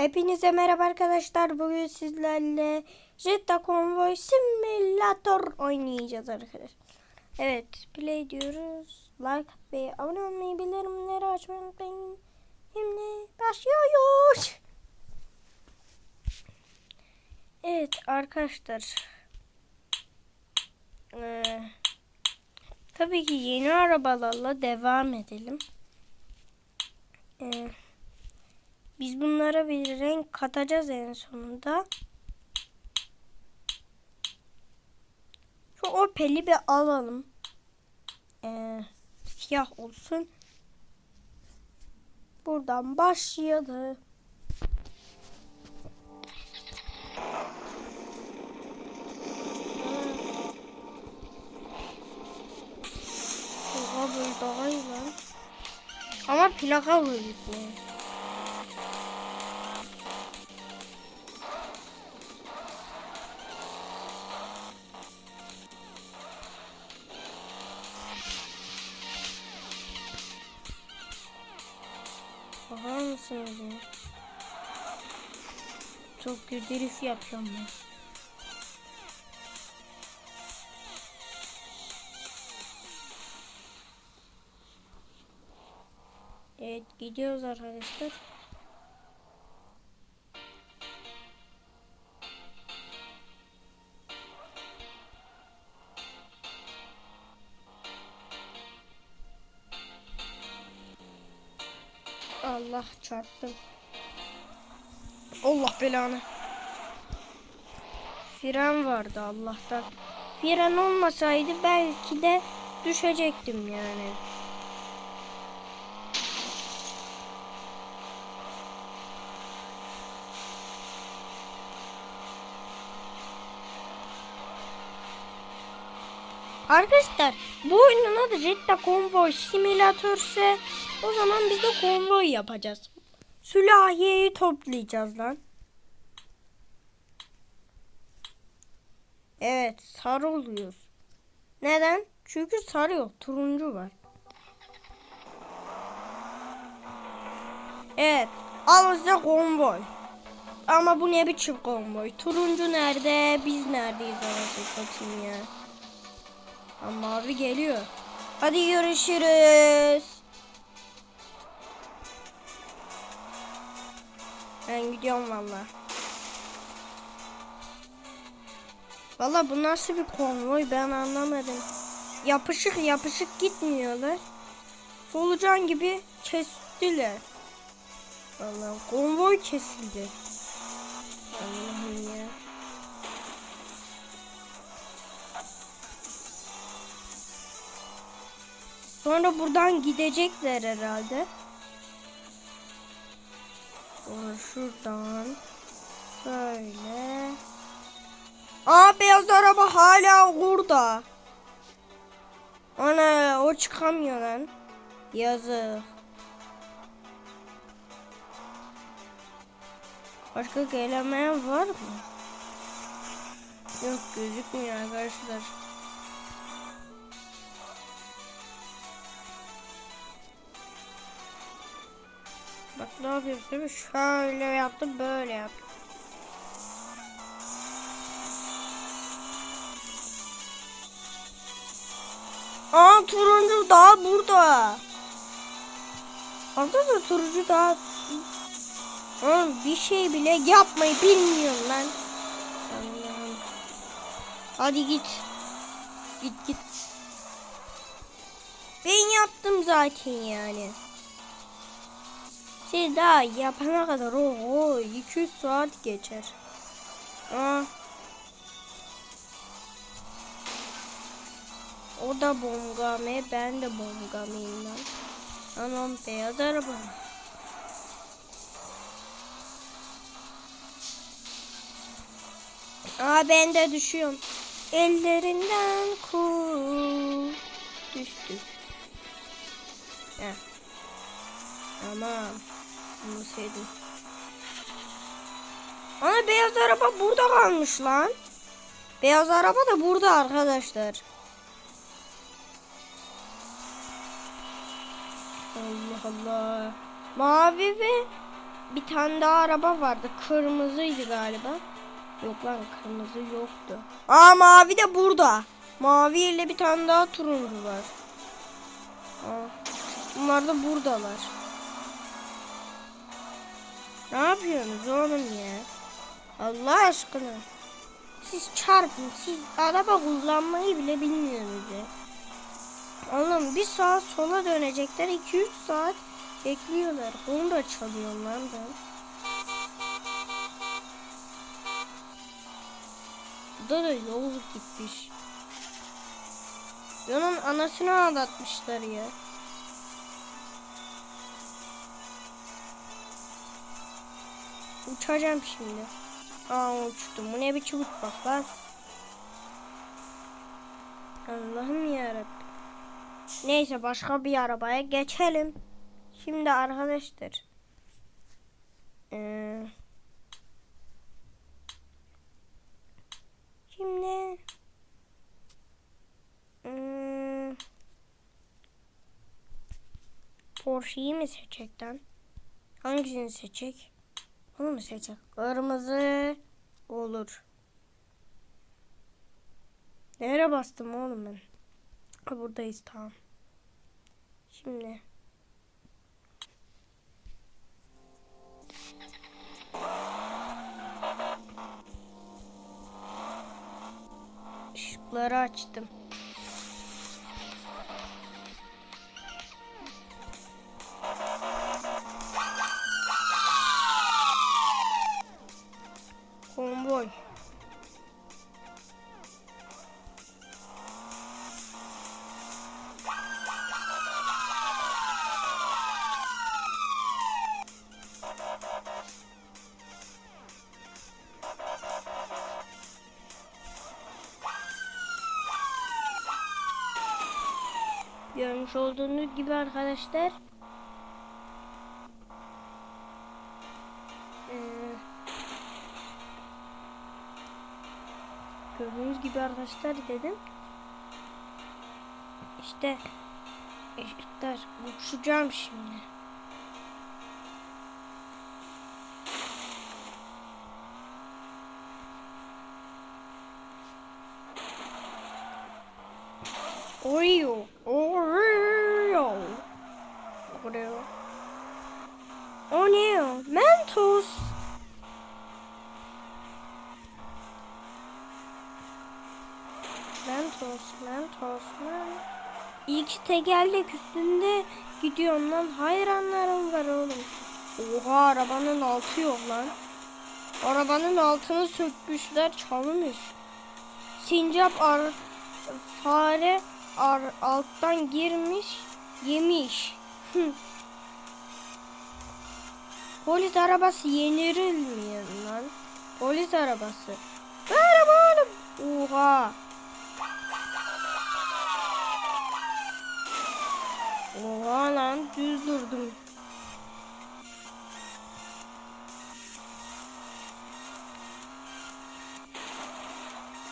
Hepinize merhaba arkadaşlar. Bugün sizlerle Jetta Convoy Simulator oynayacağız arkadaşlar. Evet, play diyoruz. Like ve abone olmayı, bildirimleri açmayı unutmayın. Şimdi başlıyoruz. Evet arkadaşlar. Ee, tabii ki yeni arabalarla devam edelim. Ee, biz bunlara bir renk katacağız en sonunda. Şu Opel'i bir alalım. Ee, siyah olsun. Buradan başlayalım. Oha daha iyi lan. Ama plaka gözükmüyor. Çok kötü herif yapacağım ben. Evet gidiyoruz arkadaşlar. Allah çarptım. Allah belanı. Fren vardı Allah'tan. Fren olmasaydı belki de düşecektim yani. Arkadaşlar bu oyunun adı Jetta Convoy Simulator ise o zaman biz de konvoy yapacağız. Sülahiyeyi toplayacağız lan. Evet sarı oluyoruz. Neden? Çünkü sarı yok turuncu var. Evet al size konvoy. Ama bu ne biçim konvoy? Turuncu nerede? Biz neredeyiz anasını satayım ya. Ama mavi geliyor. Hadi görüşürüz. Ben gidiyorum valla. Valla bu nasıl bir konvoy ben anlamadım. Yapışık yapışık gitmiyorlar. Solucan gibi kestiler. Valla konvoy kesildi. Allah'ım ya. Sonra buradan gidecekler herhalde. Sonra şuradan böyle. Aa beyaz araba hala burada. Ana o çıkamıyor lan. Yazık. Başka gelemeyen var mı? Yok gözükmüyor arkadaşlar. Ne yapıyorsun? Şöyle yaptım böyle yaptım. Aa turuncu daha burada. Orada turuncu daha Aa, bir şey bile yapmayı bilmiyorum lan. Hadi git. Git git. Ben yaptım zaten yani. Şey daha yapana kadar o, o 200 saat geçer. Aa. O da bomgame, ben de bomgameyim lan. Anam beyaz araba. Aa ben de düşüyorum. Ellerinden kul düştü. Heh. Tamam. Bunu sevdim. Ana beyaz araba burada kalmış lan. Beyaz araba da burada arkadaşlar. Allah Allah. Mavi ve bir tane daha araba vardı. Kırmızıydı galiba. Yok lan kırmızı yoktu. Aa mavi de burada. Mavi ile bir tane daha turuncu var. Aa, bunlar da buradalar. Ne yapıyorsunuz oğlum ya? Allah aşkına. Siz çarpın. Siz araba kullanmayı bile bilmiyorsunuz ya. Oğlum bir saat sola dönecekler. 2-3 saat bekliyorlar. Onu da çalıyorum lan ben. Burada da yol gitmiş. Yolun anasını ağlatmışlar ya. Uçacağım şimdi. Aa uçtum. Bu ne biçim uçmak lan? Allah'ım yarabbim. Neyse başka bir arabaya geçelim. Şimdi arkadaşlar. Ee, şimdi hmm, Porsche'yi mi seçecekten? Hangisini seçecek? Bunu mu seçecek? Kırmızı olur. Nereye bastım oğlum ben? Ha, buradayız tamam. Şimdi. Işıkları açtım. Görmüş olduğunuz gibi arkadaşlar. Ee, gördüğünüz gibi arkadaşlar dedim. İşte ışıklar uçacağım şimdi. Oreo. Oreo. O ne o? Mentos. Mentos, Mentos. İyi ki tekerlek üstünde gidiyorum lan. Hayranlarım var oğlum. Oha arabanın altı yok lan. Arabanın altını sökmüşler çalmış. Sincap ar fare ar alttan girmiş yemiş. Polis arabası yenilmiyor lan. Polis arabası. Merhaba oğlum. Oha. Oha lan düz durdum.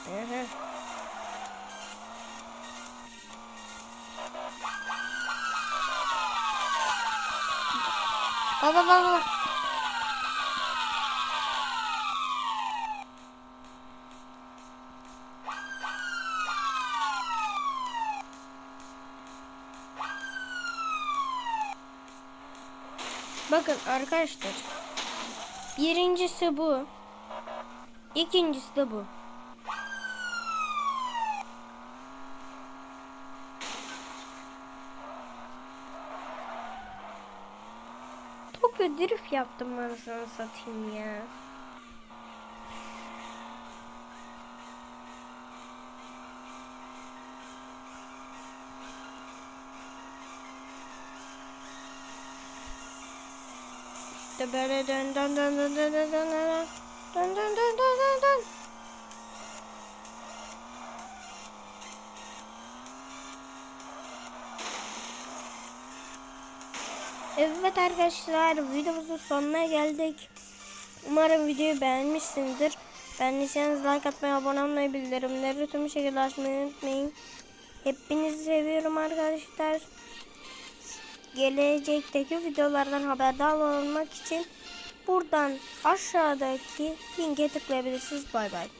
Ehe. Baba baba. Bakın arkadaşlar. Birincisi bu. İkincisi de bu. Tokyo drift yaptım ben sana satayım ya. İşte böyle dön dön dön dön dön dön dön dön dön dön dön dön dön dön. Evet arkadaşlar videomuzun sonuna geldik. Umarım videoyu beğenmişsinizdir. Beğendiyseniz like atmayı, abone olmayı, bildirimleri tüm şekilde açmayı unutmayın. Hepinizi seviyorum arkadaşlar. Gelecekteki videolardan haberdar olmak için buradan aşağıdaki linke tıklayabilirsiniz. Bay bay.